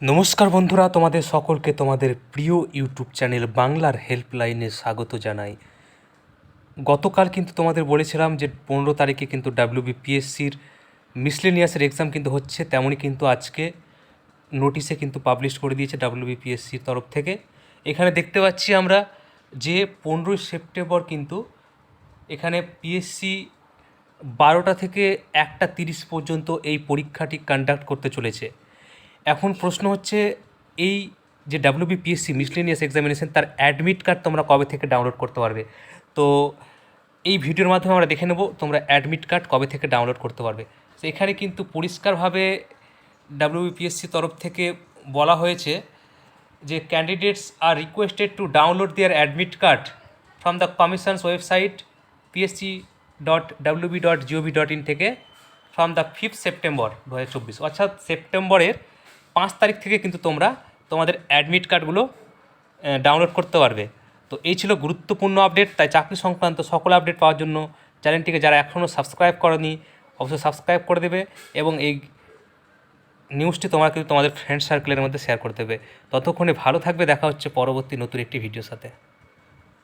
নমস্কার বন্ধুরা, তোমাদের সকলকে তোমাদের প্রিয় ইউটিউব চ্যানেল বাংলার হেল্পলাইনে স্বাগত জানাই। গতকাল কিন্তু তোমাদের বলেছিলাম যে পনেরো তারিখে কিন্তু ডাব্লিউবিপিএসসির মিসলেনিয়াসের এক্সাম কিন্তু হচ্ছে তেমনই কিন্তু আজকে নোটিশে কিন্তু পাবলিশ করে দিয়েছে ডাব্লিউবিপিএসসির তরফ থেকে। এখানে দেখতে পাচ্ছি আমরা যে পনেরোই সেপ্টেম্বর কিন্তু এখানে পিএসসি বারোটা থেকে একটা তিরিশ পর্যন্ত এই পরীক্ষাটি কন্ডাক্ট করতে চলেছে। এখন প্রশ্ন হচ্ছে, এই যে ডাব্লিউবিপিএসসি মিসলেনিয়াস এক্সামিনেশন তার অ্যাডমিট কার্ড তোমরা কবে থেকে ডাউনলোড করতে পারবে? তো এই ভিডিওর মাধ্যমে আমরা দেখে নেব তোমরা অ্যাডমিট কার্ড কবে থেকে ডাউনলোড করতে পারবে। তো এখানে কিন্তু পরিষ্কারভাবে ডাব্লিউবিপিএসসি তরফ থেকে বলা হয়েছে যে candidates are requested to download their admit card from the commission's website PSC dot WB dot GOV dot in থেকে ফ্রম দ্য ফিফথ সেপ্টেম্বর দু হাজার চব্বিশ। অর্থাৎ সেপ্টেম্বরের পাঁচ তারিখ থেকে কিন্তু তোমরা তোমাদের অ্যাডমিট কার্ডগুলো ডাউনলোড করতে পারবে। তো এই ছিল গুরুত্বপূর্ণ আপডেট তাই চাকরি সংক্রান্ত সকল আপডেট পাওয়ার জন্য চ্যানেলটিকে যারা এখনও সাবস্ক্রাইব করেনি, অবশ্যই সাবস্ক্রাইব করে দেবে এবং এই নিউজটি তোমরা কিন্তু তোমাদের ফ্রেন্ড সার্কেলের মধ্যে শেয়ার করে দেবে। ততক্ষণে ভালো থাকবে, দেখা হচ্ছে পরবর্তী নতুন একটি ভিডিওর সাথে।